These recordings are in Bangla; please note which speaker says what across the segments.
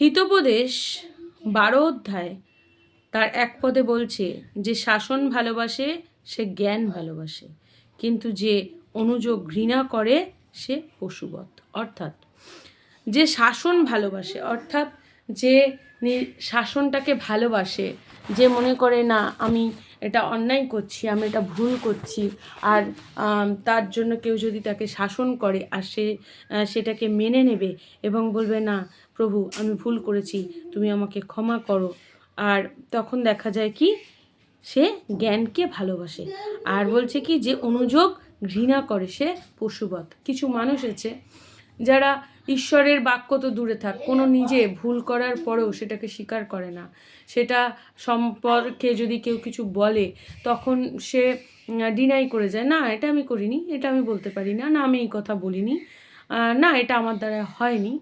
Speaker 1: হিতোপদেশ বারো অধ্যায়, তার এক পদে বলছে যে শাসন ভালোবাসে, সে জ্ঞান ভালোবাসে, কিন্তু যে অনুযোগ ঘৃণা করে, সে পশুবধ অর্থাৎ যে শাসন ভালোবাসে, অর্থাৎ যে শাসনটাকে ভালোবাসে যে মনে করে, না, আমি এটা অন্যায় করছি, আমি এটা ভুল করছি। আর তার জন্য কেউ যদি তাকে শাসন করে আর সে সেটাকে মেনে নেবে এবং বলবে, না, প্রভু, আমি ভুল করেছি, তুমি আমাকে ক্ষমা করো। আর তখন দেখা যায় কি, সে জ্ঞানকে ভালোবাসে। আর বলছে কি, যে অনুযোগ ঘৃণা করে, সে পশুবৎ। কিছু মানুষ আছে যারা ঈশ্বরের বাক্য তো দূরে থাক। কোনো নিজে ভুল করার পরেও সেটাকে স্বীকার করে না। সেটা সম্পর্কে যদি কেউ কিছু বলে, তখন সে ডিনাই করে যায়, না, এটা আমি করিনি, এটা আমি বলতে পারি না না, আমি এই কথা বলিনি না, এটা আমার দ্বারা হয়নি।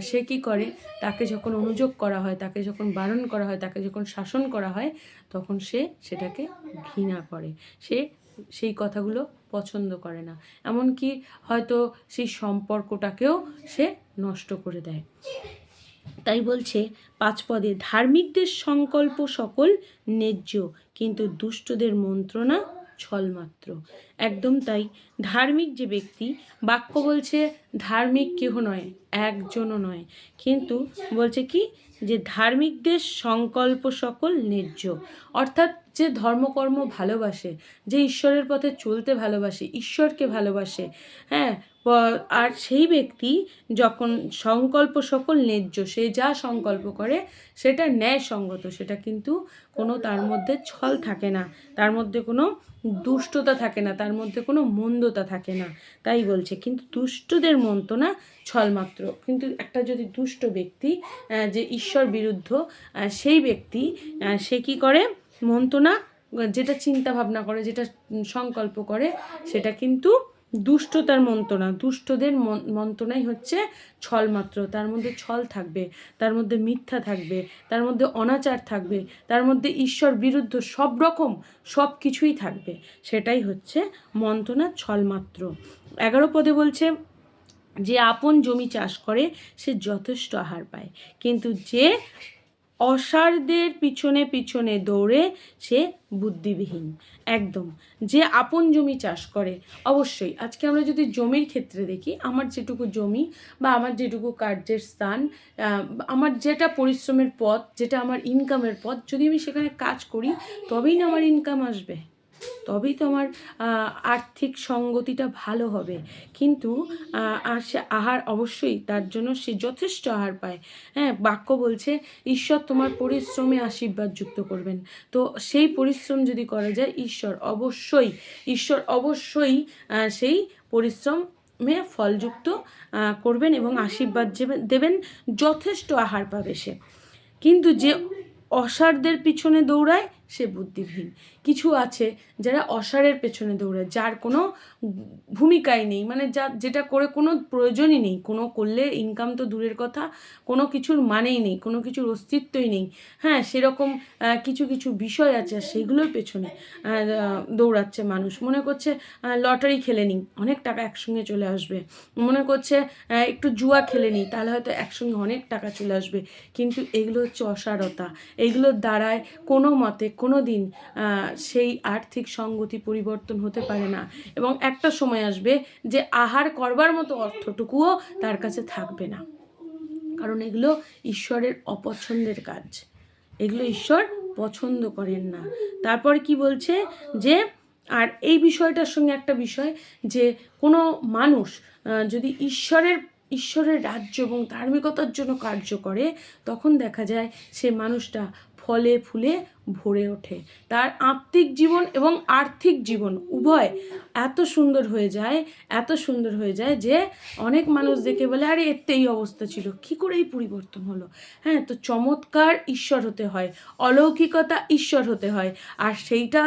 Speaker 1: সে কি করে? তাকে যখন অনুযোগ করা হয়, তাকে যখন বারণ করা হয়, তাকে যখন শাসন করা হয়, তখন সে সেটাকে ঘৃণা করে। সে সেই কথাগুলো পছন্দ করে না। এমনকি হয়তো সেই সম্পর্কটাকেও সে নষ্ট করে দেয়। তাই বলছে, পাঁচ পদে ধার্মিকদের সংকল্প সকল ন্যায্য, কিন্তু দুষ্টদের মন্ত্রণা ছলমাত্র। একদম তাই, ধার্মিক যে ব্যক্তি, বাক্য বলছে, ধার্মিক কেহ নয়, একজনও নয়। কিন্তু বলছে কি, যে ধার্মিকদের সংকল্প সকল ন্যায্য। অর্থাৎ যে ধর্মকর্ম ভালোবাসে, যে ঈশ্বরের পথে চলতে ভালোবাসে, ঈশ্বরকে ভালোবাসে হ্যাঁ আর সেই ব্যক্তি যখন সংকল্প সকল ন্যায্য, সে যা সংকল্প করে সেটা ন্যায়সঙ্গত, সেটা কিন্তু কোনো তার মধ্যে ছল থাকে না, তার মধ্যে কোনো দুষ্টতা থাকে না, তার মধ্যে কোনো মন্দতা থাকে না, তাই বলছে। কিন্তু দুষ্টদের মন্তনা ছলমাত্র কিন্তু একটা যদি দুষ্ট ব্যক্তি যে ঈশ্বর বিরুদ্ধ সেই ব্যক্তি সে কি করে? মন্তনা যেটা চিন্তা ভাবনা করে, যেটা সংকল্প করে, সেটা কিন্তু দুষ্টতার মন্ত্রণা। দুষ্টদের মন- মন্ত্রণাই হচ্ছে ছলমাত্র তার মধ্যে ছল থাকবে, তার মধ্যে মিথ্যা থাকবে, তার মধ্যে অনাচার থাকবে, তার মধ্যে ঈশ্বর বিরুদ্ধ সব রকম সব কিছুই থাকবে। সেটাই হচ্ছে মন্ত্রণা ছলমাত্র এগারো পদে বলছে, যে আপন জমি চাষ করে, সে যথেষ্ট আহার পায়। কিন্তু যে অসারদের পিছনে পিছনে দৌড়ে সে বুদ্ধিবিহীন। একদম। যে আপন জমি চাষ করে। অবশ্যই, আজকে আমরা যদি জমির ক্ষেত্রে দেখি, আমার যেটুকু জমি বা আমার যেটুকু কার্যের স্থান আমার যেটা পরিশ্রমের পথ, যেটা আমার ইনকামের পথ, যদি আমি সেখানে কাজ করি, তবেই না আমার ইনকাম আসবে। তবেই তো আমার আর্থিক সঙ্গতিটা ভালো হবে। কিন্তু আর সে আহার অবশ্যই তার জন্য সে যথেষ্ট আহার পায়। হ্যাঁ বাক্য বলছে, ঈশ্বর তোমার পরিশ্রমে আশীর্বাদ যুক্ত করবেন। তো সেই পরিশ্রম যদি করা যায়, ঈশ্বর অবশ্যই ঈশ্বর অবশ্যই সেই পরিশ্রমে ফলযুক্ত করবেন এবং আশীর্বাদ দেবেন, যথেষ্ট আহার পাবে সে। কিন্তু যে অসারদের পিছনে দৌড়ায় সে বুদ্ধিহীন। কিছু আছে যারা অসারের পেছনে দৌড়ায় যার কোনো ভূমিকাই নেই। মানে যা, যেটা করে কোনো প্রয়োজনই নেই। কোনো করলে ইনকাম তো দূরের কথা, কোনো কিছুর মানেই নেই, কোনো কিছুর অস্তিত্বই নেই। হ্যাঁ সেরকম কিছু কিছু বিষয় আছে আর সেগুলোর পেছনে দৌড়াচ্ছে মানুষ। মনে করছে লটারি খেলে নিই অনেক টাকা একসঙ্গে চলে আসবে। মনে করছে একটু জুয়া খেলে নিই তাহলে হয়তো একসঙ্গে অনেক টাকা চলে আসবে। কিন্তু এগুলো হচ্ছে অসারতা। এগুলোর দ্বারায় কোনো মতে কোনো দিন সেই আর্থিক সঙ্গতি পরিবর্তন হতে পারে না। এবং একটা সময় আসবে যে আহার করবার মতো অর্থটুকুও তার কাছে থাকবে না। কারণ এগুলো ঈশ্বরের অপছন্দের কাজ। এগুলো ঈশ্বর পছন্দ করেন না। তারপর কি বলছে যে, আর এই বিষয়টার সঙ্গে একটা বিষয় যে, কোনো মানুষ যদি ঈশ্বরের ঈশ্বরের রাজ্য এবং ধার্মিকতার জন্য কার্য করে, তখন দেখা যায় সে মানুষটা ফলে ফুলে ভরে ওঠে। তার আত্মিক জীবন এবং আর্থিক জীবন উভয় এত সুন্দর হয়ে যায়, এত সুন্দর হয়ে যায় যে অনেক মানুষ দেখে বলে, আরে এই অবস্থা ছিল। কি করে এই পরিবর্তন হলো? হ্যাঁ তো চমৎকার ঈশ্বর হতে হয়, অলৌকিকতা ঈশ্বর হতে হয়। আর সেইটা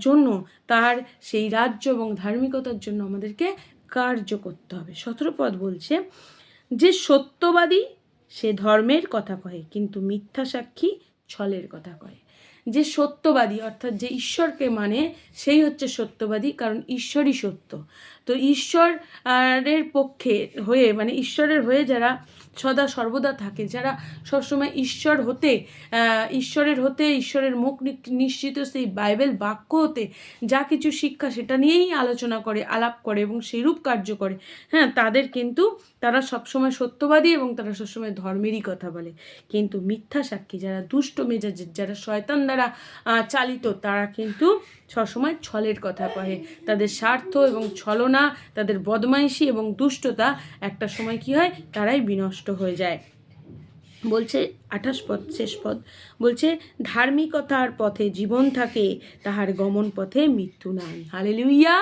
Speaker 1: জন্য তার সেই রাজ্য এবং ধার্মিকতার জন্য আমাদেরকে কার্য করতে হবে। সতেরো বলছে যে, সত্যবাদী সে ধর্মের কথা কহে কিন্তু মিথ্যা সাক্ষী ছলের কথা কয়। যে সত্যবাদী অর্থাৎ যে ঈশ্বরকে মানে সেই হচ্ছে সত্যবাদী কারণ ঈশ্বরই সত্য। তো ঈশ্বর আহ, এর পক্ষে হয়ে মানে ঈশ্বরের হয়ে যারা সদা সর্বদা থাকে যারা সবসময় ঈশ্বর হতে ঈশ্বরের হতে ঈশ্বরের মুখ নিশ্চিত সেই বাইবেল বাক্য হতে যা কিছু শিক্ষা সেটা নিয়েই আলোচনা করে আলাপ করে এবং সেরূপ কার্য করে হ্যাঁ তাদের কিন্তু তারা সবসময় সত্যবাদী এবং তারা সবসময় ধর্মেরই কথা বলে। কিন্তু মিথ্যা সাক্ষী যারা দুষ্ট মেজাজের যারা শয়তান দ্বারা চালিত, তারা কিন্তু সবসময় ছলের কথা কহে। তাদের স্বার্থ এবং ছলনা, তাদের বদমাইশি এবং দুষ্টতা একটা সময় কি হয়? তারাই বিনষ্ট হয়ে যায়। বলছে আঠাশ পদ, শেষ পদ, বলছে, ধার্মিকতার পথে জীবন থাকে, তাহার গমন পথে মৃত্যু নাই। হালে লুইয়া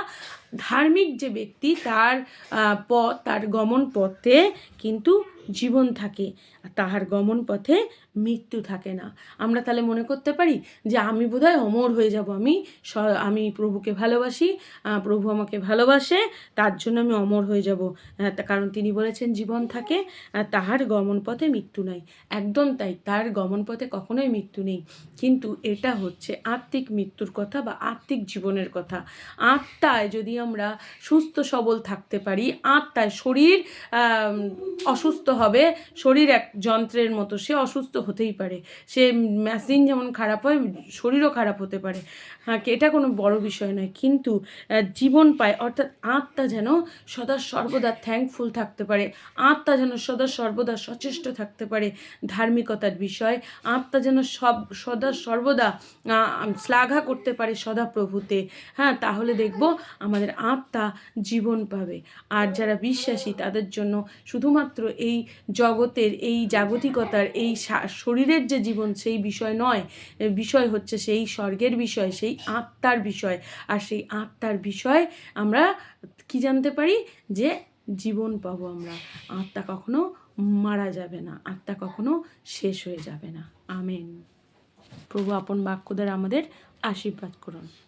Speaker 1: ধার্মিক যে ব্যক্তি, তার পথ, তার গমন পথে কিন্তু জীবন থাকে, আর তাহার গমন পথে মৃত্যু থাকে না। আমরা তাহলে মনে করতে পারি যে, আমি বোধহয় অমর হয়ে যাব। আমি আমি প্রভুকে ভালোবাসি প্রভু আমাকে ভালোবাসে, তার জন্য আমি অমর হয়ে যাব। কারণ তিনি বলেছেন, জীবন থাকে তাহার গমন পথে মৃত্যু নাই। একদম তাই, তার গমন পথে কখনোই মৃত্যু নেই। কিন্তু এটা হচ্ছে আত্মিক মৃত্যুর কথা বা আত্মিক জীবনের কথা। আত্মায় যদি আমরা সুস্থ সবল থাকতে পারি, আত্মায় শরীর অসুস্থ হবে, শরীর এক যন্ত্রের মতো, সে অসুস্থ হতেই পারে। সে মেশিন যেমন খারাপ হয়, শরীরও খারাপ হতে পারে। হ্যাঁ এটা কোনো বড় বিষয় নয়। কিন্তু জীবন পায়, অর্থাৎ আত্মা যেন সদা সর্বদা থ্যাঙ্কফুল থাকতে পারে। আত্মা যেন সদা সর্বদা সচেষ্ট থাকতে পারে ধার্মিকতার বিষয়। আত্মা যেন সব, সদা সর্বদা শ্লাঘা করতে পারে সদা প্রভুতে। হ্যাঁ তাহলে দেখব আমাদের আত্মা জীবন পাবে। আর যারা বিশ্বাসী, তাদের জন্য শুধুমাত্র এই জগতের এই জাগতিকতার, এই শরীরের যে জীবন সেই বিষয় নয়। বিষয় হচ্ছে সেই স্বর্গের বিষয়, সেই আত্মার বিষয়। আর সেই আত্মার বিষয় আমরা কি জানতে পারি? যে জীবন পাবো আমরা। আত্মা কখনো মারা যাবে না, আত্মা কখনো শেষ হয়ে যাবে না। আমেন। প্রভু আপন বাক্য দ্বারা আমাদের আশীর্বাদ করুন।